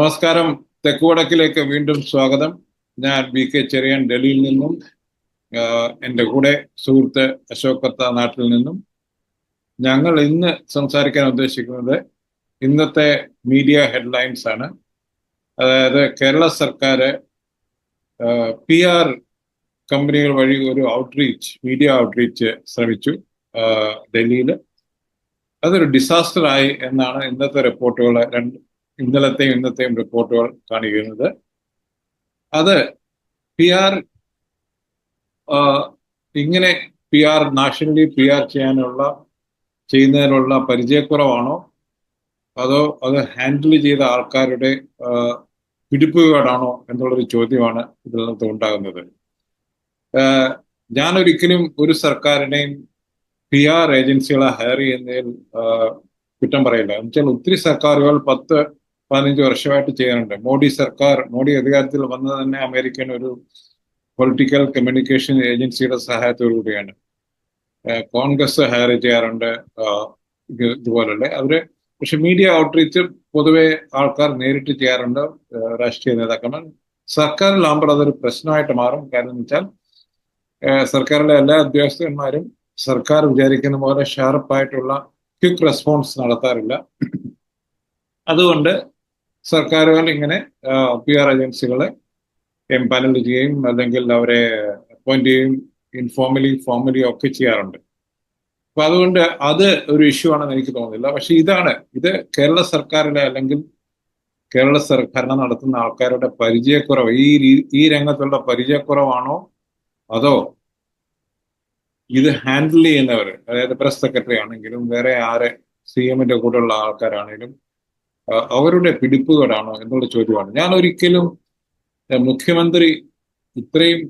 നമസ്കാരം. തെക്കുവടക്കിലേക്ക് വീണ്ടും സ്വാഗതം. ഞാൻ ബി കെ ചെറിയൻ ഡൽഹിയിൽ നിന്നും എന്റെ കൂടെ സുഹൃത്ത് അശോക് കത്ത നാട്ടിൽ നിന്നും. ഞങ്ങൾ ഇന്ന് സംസാരിക്കാൻ ഉദ്ദേശിക്കുന്നത് ഇന്നത്തെ മീഡിയ ഹെഡ്ലൈൻസ് ആണ്. അതായത് കേരള സർക്കാർ പി ആർ കമ്പനികൾ വഴി ഒരു ഔട്ട്റീച്ച് മീഡിയ ഔട്ട്റീച്ച് ശ്രമിച്ചു ഡൽഹിയിൽ അതൊരു ഡിസാസ്റ്റർ ആയി എന്നാണ് ഇന്നത്തെ റിപ്പോർട്ടുകൾ രണ്ട് ഇന്നലത്തെയും ഇന്നത്തെയും റിപ്പോർട്ടുകൾ കാണിക്കുന്നത്. അത് പി ആർ ഇങ്ങനെ P R nationally P R ചെയ്യാനുള്ള ചെയ്യുന്നതിനുള്ള പരിചയക്കുറവാണോ? അതോ അത് ഹാൻഡിൽ ചെയ്ത ആൾക്കാരുടെ പിടിപ്പുകേടാണോ എന്നുള്ളൊരു ചോദ്യമാണ് നിന്ന് ഉണ്ടാകുന്നത്. ഞാനൊരിക്കലും ഒരു സർക്കാരിനെയും പി ആർ ഏജൻസികളെ ഹയർ ചെയ്യുന്നതിൽ കുറ്റം പറയില്ല. എന്നുവെച്ചാൽ ഒത്തിരി സർക്കാരുകൾ പത്ത് പതിനഞ്ച് വർഷമായിട്ട് ചെയ്യാറുണ്ട് മോഡി സർക്കാർ മോഡി അധികാരത്തിൽ വന്നത് തന്നെ അമേരിക്കൻ ഒരു പൊളിറ്റിക്കൽ കമ്മ്യൂണിക്കേഷൻ ഏജൻസിയുടെ സഹായത്തോടു കൂടിയാണ്. കോൺഗ്രസ് ഹയർ ചെയ്യാറുണ്ട്. ഇതുപോലുള്ള അവർ പക്ഷെ മീഡിയ ഔട്ട്റീച്ച് പൊതുവെ ആൾക്കാർ നേരിട്ട് ചെയ്യാറുണ്ട്. രാഷ്ട്രീയ നേതാക്കന്മാർ. സർക്കാരിലാകുമ്പോൾ അതൊരു പ്രശ്നമായിട്ട് മാറും. കാരണം എന്ന് വെച്ചാൽ സർക്കാരിലെ എല്ലാ ഉദ്യോഗസ്ഥന്മാരും സർക്കാർ വിചാരിക്കുന്ന പോലെ ഷാർപ്പായിട്ടുള്ള ക്വിക്ക് റെസ്പോൺസ് നടത്താറില്ല. അതുകൊണ്ട് സർക്കാരുകൾ ഇങ്ങനെ പി ആർ ഏജൻസികളെ എംപാനൽ ചെയ്യുകയും അല്ലെങ്കിൽ അവരെ അപ്പോയിന്റ് ചെയ്യുകയും ഇൻഫോർമലി ഫോർമലി ഒക്കെ ചെയ്യാറുണ്ട്. അപ്പൊ അതുകൊണ്ട് അത് ഒരു ഇഷ്യൂ ആണെന്ന് എനിക്ക് തോന്നുന്നില്ല. പക്ഷെ ഇതാണ് ഇത് കേരള സർക്കാരിലെ അല്ലെങ്കിൽ കേരള സർക്കാരിനെ നടത്തുന്ന ആൾക്കാരുടെ പരിചയക്കുറവ്. ഈ ഈ രംഗത്തുള്ള പരിചയക്കുറവാണോ? അതോ ഇത് ഹാൻഡിൽ ചെയ്യുന്നവർ അതായത് പ്രസ് സെക്രട്ടറി ആണെങ്കിലും വേറെ ആരെ സി എമ്മിന്റെ കൂടെയുള്ള ആൾക്കാരാണെങ്കിലും അവരുടെ പിടിപ്പുകേടാണോ എന്നുള്ള ചോദ്യമാണ്. ഞാൻ ഒരിക്കലും മുഖ്യമന്ത്രി ഇത്രയും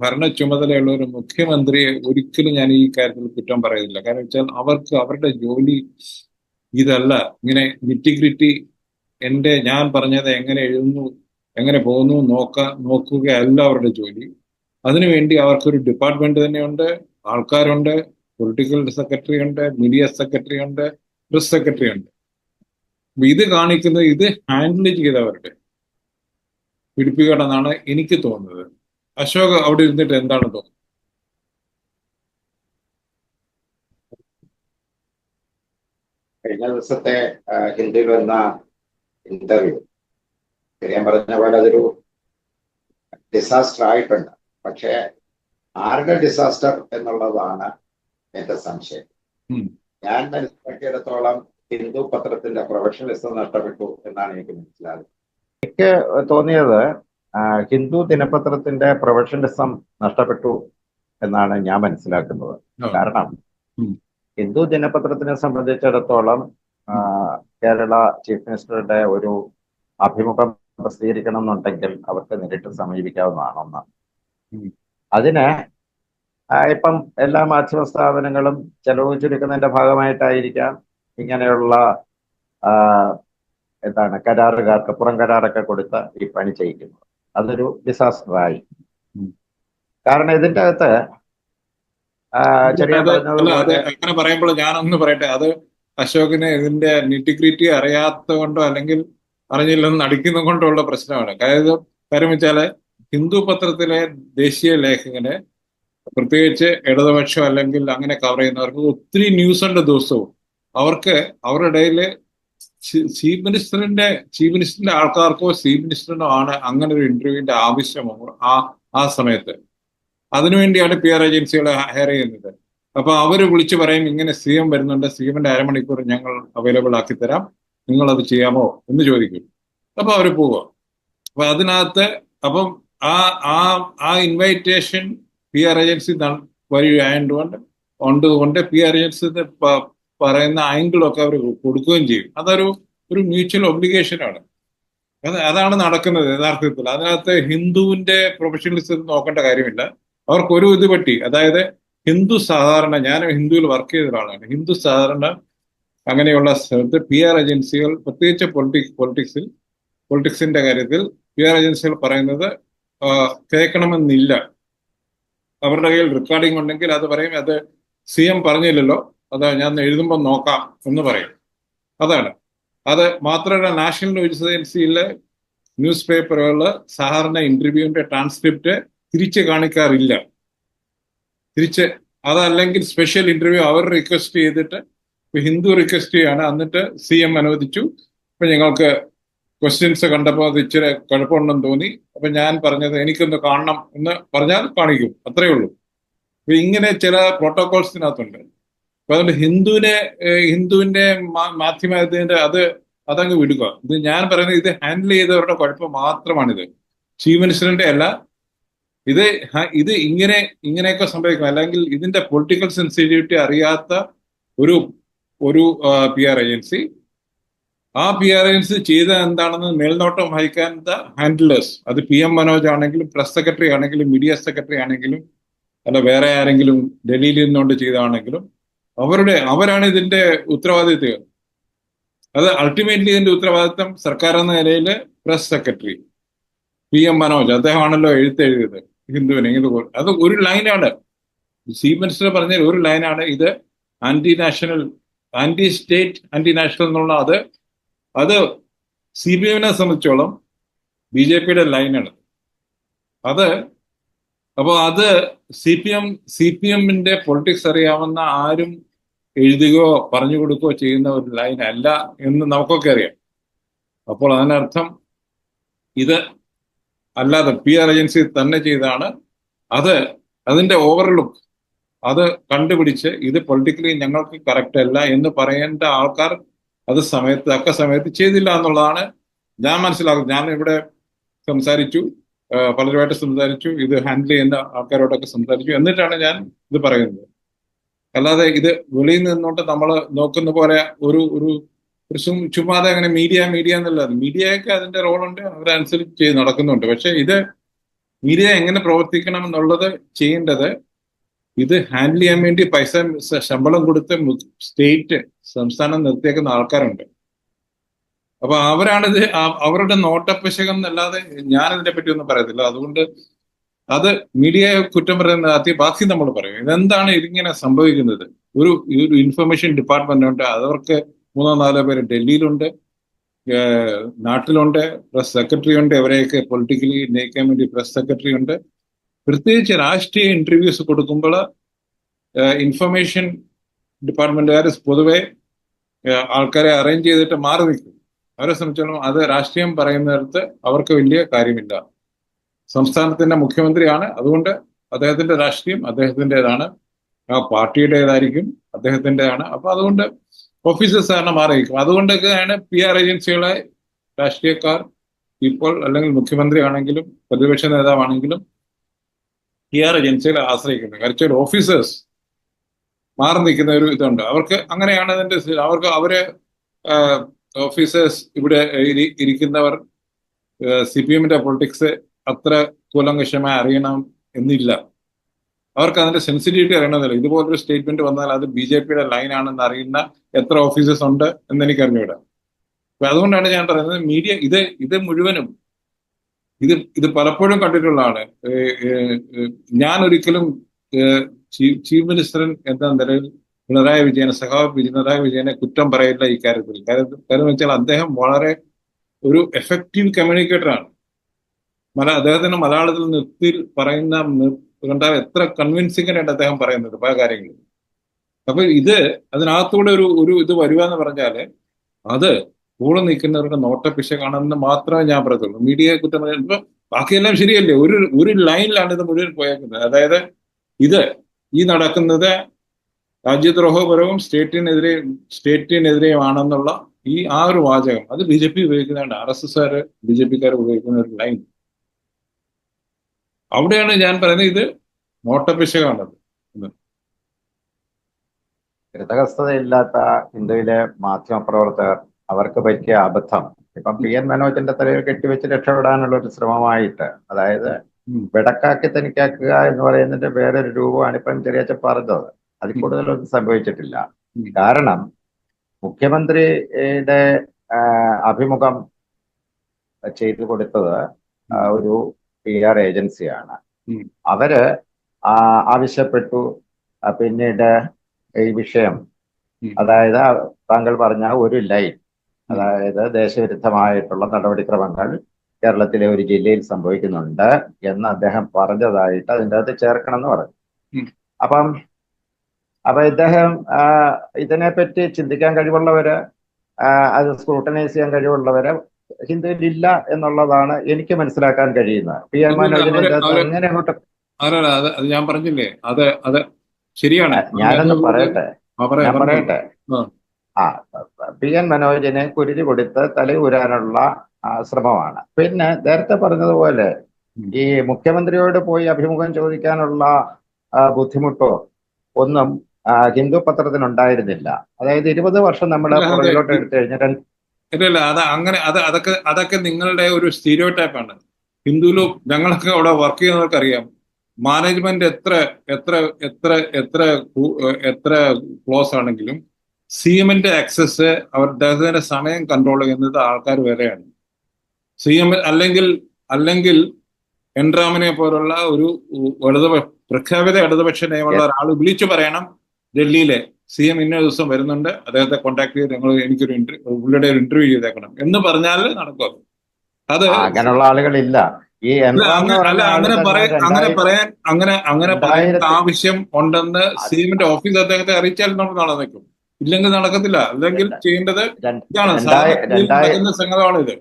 ഭരണ ചുമതലയുള്ള ഒരു മുഖ്യമന്ത്രിയെ ഒരിക്കലും ഞാൻ ഈ കാര്യത്തിൽ കുറ്റം പറയുന്നില്ല. കാരണം വെച്ചാൽ അവർക്ക് അവരുടെ ജോലി ഇതല്ല. ഇങ്ങനെ നിറ്റിഗ്രിറ്റി എന്റെ ഞാൻ പറഞ്ഞത് എങ്ങനെ എഴുതുന്നു എങ്ങനെ പോകുന്നു നോക്ക നോക്കുകയല്ല അവരുടെ ജോലി. അതിനുവേണ്ടി അവർക്കൊരു ഡിപ്പാർട്ട്മെന്റ് തന്നെയുണ്ട് ആൾക്കാരുണ്ട് പൊളിറ്റിക്കൽ സെക്രട്ടറി ഉണ്ട് മീഡിയ സെക്രട്ടറി ഉണ്ട് പ്രസ് സെക്രട്ടറി ഉണ്ട്. ഇത് കാണിക്കുന്നത് ഇത് ഹാൻഡിൽ ചെയ്തവരുടെ പിടിപ്പിക്കണമെന്നാണ് എനിക്ക് തോന്നുന്നത്. അശോക് അവിടെ ഇരുന്നിട്ട് എന്താണ് തോന്നുന്നത്? കഴിഞ്ഞ ദിവസത്തെ ഹിന്ദിയിൽ വന്ന ഇന്റർവ്യൂ ഞാൻ പറഞ്ഞ പോലെ അതൊരു ഡിസാസ്റ്റർ ആയിട്ടുണ്ട്. പക്ഷേ ആരുടെ ഡിസാസ്റ്റർ എന്നുള്ളതാണ് എന്റെ സംശയം. ഞാൻ മനസ്സിലാക്കിയിടത്തോളം ഹിന്ദു പത്രത്തിന്റെ പ്രൊഫഷണലിസം നഷ്ടപ്പെട്ടു എന്നാണ് എനിക്ക് മനസ്സിലാകുന്നത്. എനിക്ക് തോന്നിയത് ഹിന്ദു ദിനപത്രത്തിന്റെ പ്രൊഫഷണലിസം നഷ്ടപ്പെട്ടു എന്നാണ് ഞാൻ മനസ്സിലാക്കുന്നത്. കാരണം ഹിന്ദു ദിനപത്രത്തിനെ സംബന്ധിച്ചിടത്തോളം കേരള ചീഫ് മിനിസ്റ്ററുടെ ഒരു അഭിമുഖം പ്രസിദ്ധീകരിക്കണം എന്നുണ്ടെങ്കിൽ അവർക്ക് നേരിട്ട് സമീപിക്കാവുന്നതാണ് ഒന്ന് അതിന് ഇപ്പം എല്ലാ മാധ്യമ സ്ഥാപനങ്ങളും ചെലവ് ചുരുക്കുന്നതിന്റെ ഭാഗമായിട്ടായിരിക്കാം ഇങ്ങനെയുള്ള എന്താണ് കരാറുകാർക്ക് പുറം കരാറൊക്കെ കൊടുത്ത് ഈ പണി ചെയ്യിക്കുന്നത് അതൊരു ഡിസാസ്റ്ററായി കാരണം ഇതിന്റെ അകത്ത് അങ്ങനെ പറയുമ്പോൾ ഞാനൊന്ന് പറയട്ടെ. അത് അശോകിന് ഇതിന്റെ നിറ്റിഗ്രിറ്റി അറിയാത്ത കൊണ്ടോ അല്ലെങ്കിൽ അറിഞ്ഞില്ലെന്ന് നടിക്കുന്ന കൊണ്ടോ ഉള്ള പ്രശ്നമാണ്. അതായത് കാര്യം വെച്ചാൽ ഹിന്ദു പത്രത്തിലെ ദേശീയ ലേഖകന് പ്രത്യേകിച്ച് ഇടതുപക്ഷം അല്ലെങ്കിൽ അങ്ങനെ കവർ ചെയ്യുന്നവർക്ക് ഒത്തിരി ന്യൂസ് ഉണ്ട് ദിവസവും. അവർക്ക് അവരുടെ ഇടയിൽ ചീഫ് മിനിസ്റ്ററിന്റെ ചീഫ് മിനിസ്റ്ററിന്റെ ആൾക്കാർക്കോ ചീഫ് മിനിസ്റ്ററിനോ ആണ് അങ്ങനെ ഒരു ഇന്റർവ്യൂവിന്റെ ആവശ്യമോ ആ ആ സമയത്ത്. അതിനുവേണ്ടിയാണ് പി ആർ ഏജൻസികളെ ഹയർ ചെയ്യുന്നത്. അപ്പൊ അവർ വിളിച്ചു പറയും ഇങ്ങനെ സി എം വരുന്നുണ്ട്. സി എമ്മിന്റെ അരമണിക്കൂർ ഞങ്ങൾ അവൈലബിൾ ആക്കി തരാം. നിങ്ങൾ അത് ചെയ്യാമോ? എന്ന് ചോദിക്കും. അപ്പൊ അവർ പോവുക. അപ്പൊ അതിനകത്ത് അപ്പം ആ ആ ആ ഇൻവൈറ്റേഷൻ പി ആർ ഏജൻസി വഴി ആയതുകൊണ്ട് ഉണ്ടുകൊണ്ട് പി ആർ ഏജൻസി പറയുന്ന ആംഗിളൊക്കെ അവർ കൊടുക്കുകയും ചെയ്യും. അതൊരു ഒരു മ്യൂച്വൽ ഒബ്ലിഗേഷനാണ് അത് അതാണ് നടക്കുന്നത് യഥാർത്ഥത്തിൽ. അതിനകത്ത് ഹിന്ദുവിന്റെ പ്രൊഫഷണലിസം നോക്കേണ്ട കാര്യമില്ല. അവർക്കൊരു ഇത് പറ്റി. അതായത് ഹിന്ദു സാധാരണ ഞാൻ ഹിന്ദുവിൽ വർക്ക് ചെയ്ത ഒരാളാണ് ഹിന്ദു സാധാരണ അങ്ങനെയുള്ള സ്ഥലത്ത് പി ആർ ഏജൻസികൾ പ്രത്യേകിച്ച് പൊളിറ്റിക്സ് പൊളിറ്റിക്സിൽ പൊളിറ്റിക്സിന്റെ കാര്യത്തിൽ പി ആർ ഏജൻസികൾ പറയുന്നത് കേൾക്കണമെന്നില്ല. അവരുടെ കയ്യിൽ റെക്കോർഡിംഗ് ഉണ്ടെങ്കിൽ അത് പറയും അത് സി എം പറഞ്ഞില്ലല്ലോ. അത് ഞാൻ എഴുതുമ്പോൾ നോക്കാം എന്ന് പറയും. അതാണ്. അത് മാത്രമല്ല നാഷണൽ ന്യൂസ് ഏജൻസിയിലെ ന്യൂസ് പേപ്പറുകൾ സാധാരണ ഇന്റർവ്യൂവിന്റെ ട്രാൻസ്ക്രിപ്റ്റ് തിരിച്ച് കാണിക്കാറില്ല. തിരിച്ച് അതല്ലെങ്കിൽ സ്പെഷ്യൽ ഇന്റർവ്യൂ അവർ റിക്വസ്റ്റ് ചെയ്തിട്ട് ഹിന്ദു റിക്വസ്റ്റ് ചെയ്യാണ്. എന്നിട്ട് സി എം അനുവദിച്ചു. ഇപ്പൊ ഞങ്ങൾക്ക് ക്വസ്റ്റ്യൻസ് കണ്ടപ്പോൾ അത് ഇച്ചിരി കുഴപ്പമുണ്ടെന്ന് തോന്നി. അപ്പൊ ഞാൻ പറഞ്ഞത് എനിക്കൊന്ന് കാണണം എന്ന് പറഞ്ഞാൽ കാണിക്കും. അത്രയേ ഉള്ളൂ. അപ്പൊ ഇങ്ങനെ ചില പ്രോട്ടോകോൾസിനകത്തുണ്ട് അപ്പൊ അതുകൊണ്ട് ഹിന്ദുവിനെ ഹിന്ദുവിന്റെ മാധ്യമത്തിന്റെ അത് അതങ്ങ് വിടുക. ഇത് ഞാൻ പറയുന്നത് ഇത് ഹാൻഡിൽ ചെയ്തവരുടെ കുഴപ്പം മാത്രമാണിത്. ചീഫ് മിനിസ്റ്ററിന്റെ അല്ല. ഇത് ഇത് ഇങ്ങനെ ഇങ്ങനെയൊക്കെ സംഭവിക്കും. അല്ലെങ്കിൽ ഇതിന്റെ പൊളിറ്റിക്കൽ സെൻസിറ്റിവിറ്റി അറിയാത്ത ഒരു ഒരു പി ആർ ഏജൻസി ആ പി ആർ ഏജൻസി ചെയ്ത എന്താണെന്ന് മേൽനോട്ടം വഹിക്കാൻ ദ ഹാൻഡിലേഴ്സ് അത് പി എം മനോജ് ആണെങ്കിലും പ്രസ് സെക്രട്ടറി ആണെങ്കിലും മീഡിയ സെക്രട്ടറി ആണെങ്കിലും അല്ല വേറെ ആരെങ്കിലും ഡൽഹിയിൽ നിന്നുകൊണ്ട് ചെയ്താണെങ്കിലും അവരുടെ അവരാണ് ഇതിന്റെ ഉത്തരവാദിത്വ. അത് അൾട്ടിമേറ്റ്ലി ഇതിന്റെ ഉത്തരവാദിത്വം സർക്കാർ എന്ന നിലയിൽ press secretary P M Manoj. അദ്ദേഹമാണല്ലോ എഴുത്തെഴുതിയത് ഹിന്ദുവിനെ. ഹിന്ദു അത് ഒരു ലൈനാണ് ചീഫ് മിനിസ്റ്റർ പറഞ്ഞ ഒരു ലൈനാണ് ഇത് anti national anti state anti national എന്നുള്ള അത് അത് സി പി എമ്മിനെ സംബന്ധിച്ചോളം ബി ജെ പിയുടെ ലൈനാണ് അത് അപ്പോൾ അത് C P M C P എമ്മിന്റെ പൊളിറ്റിക്സ് അറിയാവുന്ന ആരും എഴുതുകയോ പറഞ്ഞു കൊടുക്കുകയോ ചെയ്യുന്ന ഒരു ലൈൻ അല്ല എന്ന് നമുക്കൊക്കെ അറിയാം. അപ്പോൾ അതിനർത്ഥം ഇത് അല്ലാതെ പി ആർ ഏജൻസി തന്നെ ചെയ്താണ് അത് അതിന്റെ ഓവർലുക്ക് അത് കണ്ടുപിടിച്ച് ഇത് പൊളിറ്റിക്കലി ഞങ്ങൾക്ക് കറക്റ്റ് അല്ല എന്ന് പറയേണ്ട ആൾക്കാർ അത് സമയത്ത് തക്ക സമയത്ത് ചെയ്തില്ല എന്നുള്ളതാണ് ഞാൻ മനസ്സിലാക്കുന്നത്. ഞാൻ ഇവിടെ സംസാരിച്ചു. പലരുമായിട്ട് സംസാരിച്ചു ഇത് ഹാൻഡിൽ ചെയ്യുന്ന ആൾക്കാരോടൊക്കെ സംസാരിച്ചു എന്നിട്ടാണ് ഞാൻ ഇത് പറയുന്നത്. അല്ലാതെ ഇത് വെളിയിൽ നിന്നോട്ട് നമ്മൾ നോക്കുന്ന പോലെ ഒരു ഒരു ചുമ്മാതെ അങ്ങനെ മീഡിയ മീഡിയ എന്നുള്ളത് മീഡിയയൊക്കെ അതിന്റെ റോളുണ്ട് അവരനുസരിച്ച് ചെയ്ത് നടക്കുന്നുണ്ട്. പക്ഷെ ഇത് മീഡിയ എങ്ങനെ പ്രവർത്തിക്കണം എന്നുള്ളത് ചെയ്യേണ്ടത് ഇത് ഹാൻഡിൽ ചെയ്യാൻ വേണ്ടി പൈസ ശമ്പളം കൊടുത്ത് സ്റ്റേറ്റ് സംസ്ഥാനം നിർത്തിയേക്കുന്ന ആൾക്കാരുണ്ട്. അപ്പൊ അവരാണിത് അവരുടെ നോട്ടപ്പിശകം എന്നല്ലാതെ ഞാൻ ഇതിനെ പറ്റി ഒന്നും പറയത്തില്ല. അതുകൊണ്ട് അത് മീഡിയയെ കുറ്റം പറയുന്നത് അതി ബാക്കി നമ്മൾ പറയും. ഇതെന്താണ് ഇതിങ്ങനെ സംഭവിക്കുന്നത്? ഒരു ഒരു ഇൻഫർമേഷൻ ഡിപ്പാർട്ട്മെന്റ് ഉണ്ട് അവർക്ക് മൂന്നോ നാലോ പേര് ഡൽഹിയിലുണ്ട് നാട്ടിലുണ്ട് പ്രസ് സെക്രട്ടറി ഉണ്ട് അവരെയൊക്കെ പൊളിറ്റിക്കലി നയിക്കാൻ വേണ്ടി പ്രസ് സെക്രട്ടറി ഉണ്ട്. പ്രത്യേകിച്ച് രാഷ്ട്രീയ ഇന്റർവ്യൂസ് കൊടുക്കുമ്പോൾ ഇൻഫർമേഷൻ ഡിപ്പാർട്ട്മെന്റുകാർ പൊതുവെ ആൾക്കാരെ അറേഞ്ച് ചെയ്തിട്ട് മാറി നിൽക്കും. അവരെ സംബന്ധിച്ചോളം അത് രാഷ്ട്രീയം പറയുന്നിടത്ത് അവർക്ക് വലിയ കാര്യമില്ല. സംസ്ഥാനത്തിന്റെ മുഖ്യമന്ത്രിയാണ്. അതുകൊണ്ട് അദ്ദേഹത്തിന്റെ രാഷ്ട്രീയം അദ്ദേഹത്തിന്റെതാണ് ആ പാർട്ടിയുടേതായിരിക്കും അദ്ദേഹത്തിന്റെതാണ് അപ്പൊ അതുകൊണ്ട് ഓഫീസേഴ്സ് ആണ് മാറിയിരിക്കും. അതുകൊണ്ടൊക്കെയാണ് പി ആർ ഏജൻസികളെ രാഷ്ട്രീയക്കാർ ഇപ്പോൾ അല്ലെങ്കിൽ മുഖ്യമന്ത്രി ആണെങ്കിലും പ്രതിപക്ഷ നേതാവാണെങ്കിലും പി ആർ ഏജൻസികളെ ആശ്രയിക്കുന്നത്. കാരണം ഓഫീസേഴ്സ് മാറി നിൽക്കുന്ന ഒരു ഇതുണ്ട്. അവർക്ക് അങ്ങനെയാണ് അതിന്റെ അവർക്ക് അവർ ഓഫീസേഴ്സ് ഇവിടെ ഇരിക്കുന്നവർ സി പി എമ്മിന്റെ പൊളിറ്റിക്സ് അത്ര കൂലങ്കഷമായി അറിയണം എന്നില്ല. അവർക്ക് അതിന്റെ സെൻസിറ്റിവിറ്റി അറിയണമെന്നില്ല. ഇതുപോലൊരു സ്റ്റേറ്റ്മെന്റ് വന്നാൽ അത് ബി ജെ പിയുടെ ലൈൻ ആണെന്ന് അറിയുന്ന എത്ര ഓഫീസേഴ്സ് ഉണ്ട് എന്ന് എനിക്ക് അറിഞ്ഞുവിടാം അപ്പൊ അതുകൊണ്ടാണ് ഞാൻ പറയുന്നത് മീഡിയ ഇത് ഇത് മുഴുവനും ഇത് ഇത് പലപ്പോഴും കണ്ടിട്ടുള്ളതാണ് ഞാൻ ഒരിക്കലും ചീഫ് മിനിസ്റ്റർ എന്ന നിലയിൽ പിണറായി വിജയനെ സഖാവ് പിണറായി വിജയനെ കുറ്റം പറയില്ല ഈ കാര്യത്തിൽ. കാര്യം വെച്ചാൽ അദ്ദേഹം വളരെ ഒരു എഫക്റ്റീവ് കമ്മ്യൂണിക്കേറ്ററാണ് മല അദ്ദേഹത്തിന് മലയാളത്തിൽ നിർത്തി പറയുന്ന കണ്ടാൽ എത്ര കൺവിൻസിംഗ് ആയിട്ട് അദ്ദേഹം പറയുന്നത് പല കാര്യങ്ങളും അപ്പൊ ഇത് അതിനകത്തൂടെ ഒരു ഒരു ഇത് വരിക എന്ന് പറഞ്ഞാൽ അത് കൂടെ നിൽക്കുന്നവരുടെ നോട്ടപ്പിശകാണെന്ന് മാത്രമേ ഞാൻ പറയത്തുള്ളൂ. മീഡിയയെ കുറ്റം പറയുമ്പോൾ ബാക്കിയെല്ലാം ശരിയല്ലേ? ഒരു ഒരു ലൈനിലാണ് ഇത് മുഴുവൻ പോയേക്കുന്നത്. അതായത് ഇത് ഈ നടക്കുന്നത് രാജ്യദ്രോഹപരവും സ്റ്റേറ്റിനെതിരെ സ്റ്റേറ്റിനെതിരെയുമാണെന്നുള്ള ഈ ആ ഒരു വാചകം അത് ബി ജെ പി ഉപയോഗിക്കുന്നതാണ് ആർ എസ് എസ്കാര് ബി ജെ പിക്കാർ ഉപയോഗിക്കുന്ന ഒരു ലൈൻ. അവിടെയാണ് ഞാൻ പറയുന്നത് ഇത് നോട്ടപ്പിശകാണത് കൃതകസ്ഥതയില്ലാത്ത മാധ്യമ മാധ്യമപ്രവർത്തകർ അവർക്ക് പറ്റിയ അബദ്ധം. ഇപ്പം പി എൻ മനോജിന്റെ തലയിൽ കെട്ടിവെച്ച് രക്ഷപ്പെടാനുള്ള ഒരു ശ്രമമായിട്ട് അതായത് വിടക്കാക്കി വെടക്കാക്കി തനിക്കാക്കുക എന്ന് പറയുന്നതിന്റെ വേറൊരു രൂപമാണ് ഇപ്പം ചെറിയ പറഞ്ഞത് അതിൽ കൂടുതലൊന്നും സംഭവിച്ചിട്ടില്ല. കാരണം മുഖ്യമന്ത്രിയുടെ അഭിമുഖം ചെയ്തു കൊടുത്തത് ഒരു പി ആർ ഏജൻസിയാണ്. അവർ ആവശ്യപ്പെട്ടു. പിന്നീട് ഈ വിഷയം അതായത് താങ്കൾ പറഞ്ഞ ഒരു ലൈൻ അതായത് ദേശവിരുദ്ധമായിട്ടുള്ള നടപടിക്രമങ്ങൾ കേരളത്തിലെ ഒരു ജില്ലയിൽ സംഭവിക്കുന്നുണ്ട് എന്ന് അദ്ദേഹം പറഞ്ഞതായിട്ട് അതിന്റെ അകത്ത് ചേർക്കണം എന്ന് പറഞ്ഞു. അപ്പം അപ്പൊ ഇദ്ദേഹം ഇതിനെപ്പറ്റി ചിന്തിക്കാൻ കഴിവുള്ളവര് അത് സ്ക്രൂട്ടനൈസ് ചെയ്യാൻ കഴിവുള്ളവര് ഹിന്ദുവിലില്ല എന്നുള്ളതാണ് എനിക്ക് മനസ്സിലാക്കാൻ കഴിയുന്നത്. പി എം എങ്ങനെ അങ്ങോട്ട് അത് ഞാൻ പറഞ്ഞില്ലേ? അത് അത് ശരിയാണ്. ഞാനൊന്ന് പറയട്ടെ? ഞാൻ പറയട്ടെ? ആ. പി എൻ മനോജിനെ കുരുതി കൊടുത്ത് തലയൂരാനുള്ള ശ്രമമാണ്. പിന്നെ നേരത്തെ പറഞ്ഞതുപോലെ. ഈ മുഖ്യമന്ത്രിയോട് പോയി അഭിമുഖം ചോദിക്കാനുള്ള ബുദ്ധിമുട്ടോ ഒന്നും ഹിന്ദു പത്രത്തിനുണ്ടായിരുന്നില്ല. അതായത് ഇരുപത് വർഷം നമ്മൾ. പുറകിലോട്ട് എടുത്തു കഴിഞ്ഞാൽ ഇല്ല അത് അങ്ങനെ അത് അതൊക്കെ അതൊക്കെ നിങ്ങളുടെ ഒരു സ്റ്റീരിയോ ടൈപ്പാണ് ഹിന്ദുവിലും ഞങ്ങളൊക്കെ അവിടെ വർക്ക് ചെയ്യുന്നവർക്ക് അറിയാം മാനേജ്മെന്റ് എത്ര എത്ര എത്ര എത്ര എത്ര ക്ലോസ് ആണെങ്കിലും സി എമ്മിന്റെ ആക്സസ് അവർ അദ്ദേഹത്തിന്റെ സമയം കൺട്രോൾ ചെയ്യുന്നത് ആൾക്കാർ വേറെയാണ് സി എം അല്ലെങ്കിൽ അല്ലെങ്കിൽ എൻറാമിനെ പോലുള്ള ഒരു ഇടതുപക്ഷ പ്രഖ്യാപിത ഇടതുപക്ഷ നയമുള്ള ഒരാൾ വിളിച്ചു പറയണം ഡൽഹിയിലെ സി എം ഇന്ന ദിവസം വരുന്നുണ്ട്. അദ്ദേഹത്തെ കോൺടാക്ട് ചെയ്ത് ഞങ്ങൾ എനിക്കൊരു ഇന്റർവ്യൂ പുള്ളിയുടെ ഒരു ഇന്റർവ്യൂ ചെയ്തേക്കണം. എന്ന് പറഞ്ഞാൽ നടക്കും അത്. അങ്ങനെയുള്ള ആളുകളില്ല. ഈ അല്ല, അങ്ങനെ പറയാൻ അങ്ങനെ പറയാൻ അങ്ങനെ അങ്ങനെ പറയാൻ ആവശ്യം ഉണ്ടെന്ന് സി എമ്മിന്റെ ഓഫീസ് അദ്ദേഹത്തെ അറിയിച്ചാൽ നമ്മൾ നടന്നേക്കും ഇല്ലെങ്കിൽ നടക്കത്തില്ല. അല്ലെങ്കിൽ ചെയ്യേണ്ടത് ഇതാണ്. സംഗതമാണ് ഇത്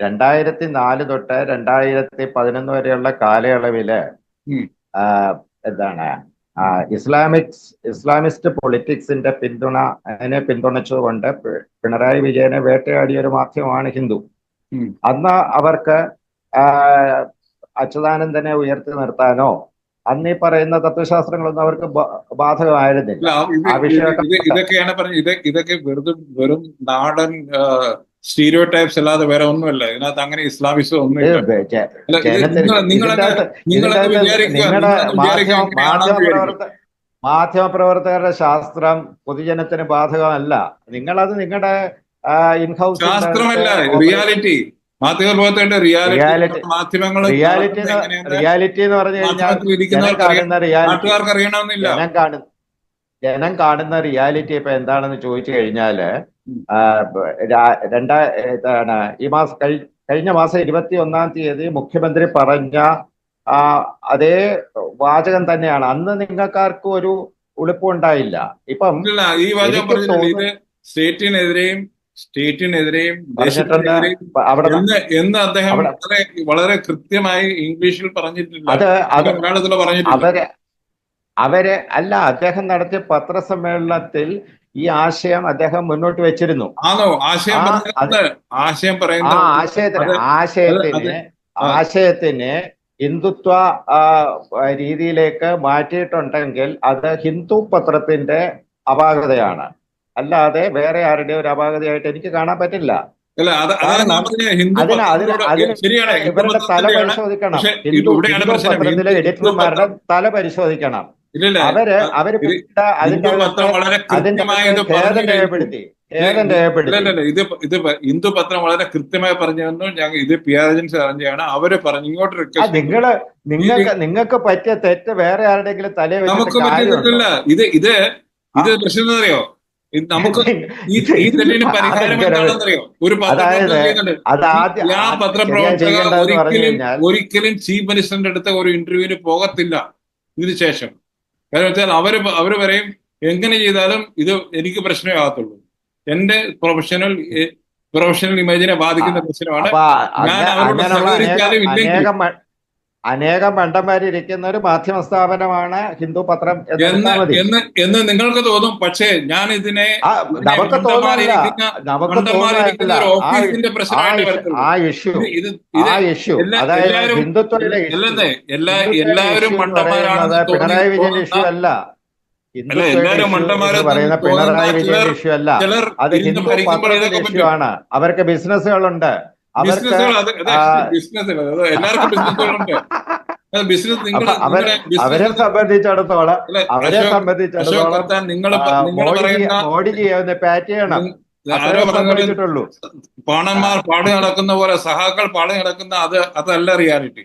രണ്ടായിരത്തി നാല് തൊട്ട് രണ്ടായിരത്തി പതിനൊന്ന് വരെയുള്ള കാലയളവിൽ എന്താണ് ഇസ്ലാമിക്സ് ഇസ്ലാമിസ്റ്റ് പൊളിറ്റിക്സിന്റെ പിന്തുണ അതിനെ പിന്തുണച്ചുകൊണ്ട് പിണറായി വിജയനെ വേട്ടയാടിയ ഒരു മാധ്യമമാണ് ഹിന്ദു. അന്ന് അവർക്ക് അച്യുതാനന്ദനെ ഉയർത്തി നിർത്താനോ അന്ന് ഈ പറയുന്ന തത്വശാസ്ത്രങ്ങളൊന്നും അവർക്ക് ബാധകമായിരുന്നില്ല. ഇതൊക്കെയാണ് പറഞ്ഞത്. ഇത് ഇതൊക്കെ വെറുതെ വെറും നാടൻ സ്റ്റീരിയോ ടൈപ്സ് അല്ലാതെ വേറെ ഒന്നുമല്ല. ഇതിനകത്ത് അങ്ങനെ ഇസ്ലാമിസം ഒന്നും ഒന്നുമില്ല ബെ- ജ- അല്ല, ഇത് ജനത്തിന് നിങ്ങൾ- നിങ്ങളൊക്കെ ഇതിന്റെ അകത്ത് നിങ്ങളൊക്കെ ഇതിന്റെ അകത്ത് വിചാരിക്കുക. നിങ്ങളുടെ നിങ്ങളൊക്കെ വിചാരിക്കുക മാധ്യമ ഇങ്ങനെയാണെന്ന് മാധ്യമ വിചാരിക്കുക. പ്രവർത്തക മാധ്യമ പ്രവർത്തകരുടെ ശാസ്ത്രം പൊതുജനത്തിന് ബാധകമല്ല. നിങ്ങളത് നിങ്ങളുടെ ഇൻഹൗസ് ശാസ്ത്രമല്ല റിയാലിറ്റി മാധ്യമപ്രവർത്തകരുടെ റിയാലിറ്റി. മാധ്യമങ്ങൾ റിയാലിറ്റി റിയാലിറ്റി എന്ന് പറഞ്ഞു കഴിഞ്ഞാൽ കാണുന്ന റിയാലിറ്റി ജനം കാണുന്ന ജനം കാണുന്ന റിയാലിറ്റി ഇപ്പൊ എന്താണെന്ന് ചോദിച്ചു കഴിഞ്ഞാൽ രണ്ടാ ഈ മാസം കഴിഞ്ഞ മാസം ഇരുപത്തി ഒന്നാം തീയതി മുഖ്യമന്ത്രി പറഞ്ഞ ആ അതേ വാചകം തന്നെയാണ്. അന്ന് നിങ്ങൾക്കാർക്കും ഒരു ഉളുപ്പുണ്ടായില്ല ഇപ്പം ഈ വാചകം പറഞ്ഞില്ല സ്റ്റേറ്റിനെതിരെയും സ്റ്റേറ്റിനെതിരെയും അവിടെ എന്ന് അദ്ദേഹം വളരെ കൃത്യമായി ഇംഗ്ലീഷിൽ പറഞ്ഞിട്ടില്ല. അവർ അവർ അല്ല അദ്ദേഹം നടത്തിയ പത്രസമ്മേളനത്തിൽ ഈ ആശയം അദ്ദേഹം മുന്നോട്ട് വെച്ചിരുന്നു. ആണോ? ആശയം ആശയം പറയുന്നത് ആ ആശയത്തിന് ആശയത്തിന്. ആശയത്തിന് ഹിന്ദുത്വ രീതിയിലേക്ക് മാറ്റിയിട്ടുണ്ടെങ്കിൽ അത് ഹിന്ദു പത്രത്തിന്റെ അപാകതയാണ്. അല്ലാതെ വേറെ ആരുടെ ഒരു അപാകതയായിട്ട് എനിക്ക് കാണാൻ പറ്റില്ല. ഇവരുടെ തല പരിശോധിക്കണം. ഹിന്ദു. പത്രത്തിലെ എഡിറ്റർമാരുടെ തല പരിശോധിക്കണം. അവർ അവർ അതിന്റെ രേഖപ്പെടുത്തി. ഇത് ഇത് ഹിന്ദു പത്രം വളരെ കൃത്യമായി പറഞ്ഞു തന്നു ഞങ്ങൾ ഇത് പി ആർ ഏജൻസി അറിഞ്ഞാണ് അവർ പറഞ്ഞു ഇങ്ങോട്ട് നിങ്ങൾ നിങ്ങൾക്ക് നിങ്ങൾക്ക് പറ്റിയ തെറ്റ് വേറെ ആരുടെങ്കിലും തലേ നമുക്ക് പറ്റിയിട്ടില്ല ഇത് ഇത് ഇത് പ്രശ്നം അറിയോ നമുക്ക് ഈ തെറ്റിന് പരിഹാരം എന്താണെന്നറിയോ? ഒരു പത്രപ്രവർത്തകൻ ആ ആദ്യം ഞാൻ ശരിയാ പത്രപ്രവർത്തക ഒരിക്കലും ഒരിക്കലും ചീഫ് മിനിസ്റ്ററിന്റെ അടുത്ത് ഒരു ഇന്റർവ്യൂവിന് പോകത്തില്ല. ഇതിന് കാരണം വെച്ചാൽ അവർ അവർ അവർ പറയും എങ്ങനെ ചെയ്താലും ഇത് എനിക്ക് പ്രശ്നമേ ആകത്തുള്ളൂ. എന്റെ പ്രൊഫഷണൽ പ്രൊഫഷണൽ ഇമേജിനെ ബാധിക്കുന്ന പ്രശ്നമാണ്. ഞാൻ അവരോട് സഹകരിച്ചാലും അനേകം ഇല്ലെങ്കിലും അനേകം മ- അനേകം ഒരു മാധ്യമ സ്ഥാപനമാണ് ഹിന്ദു പത്രം എന്ന് നിങ്ങൾക്ക് തോന്നും പക്ഷേ ഞാൻ ഇതിനെ നമുക്ക് ആ ഇഷ്യൂ ആ ഇഷ്യൂ അതായത് എല്ലാവരും- ഹിന്ദുത്വയുടെ പറയുന്നത് പിണറായി വിജയൻ ഇഷ്യൂ അല്ല. പറയുന്ന പിണറായി വിജയൻ ഇഷ്യൂ അല്ല. അത് ഹിന്ദു പത്രം പത്രത്തിന്റെ ഇഷ്യൂ ആണ്. അവർക്ക് ബിസിനസ്സുകളുണ്ട് അവരെ സംബന്ധിച്ചിടത്തോളം അവരെ സംബന്ധിച്ചിടത്തോളം മോഡിജി പറയുന്ന മോഡിജി ഒന്ന് പാറ്റ് ചെയ്യണം. ആരോ അത്രേ പറഞ്ഞ സംബന്ധിച്ചിട്ടുള്ളൂ. പാണന്മാർ പാടി നടക്കുന്ന പോലെ സഹാക്കൾ പാടി നടക്കുന്ന അത് അതല്ല റിയാലിറ്റി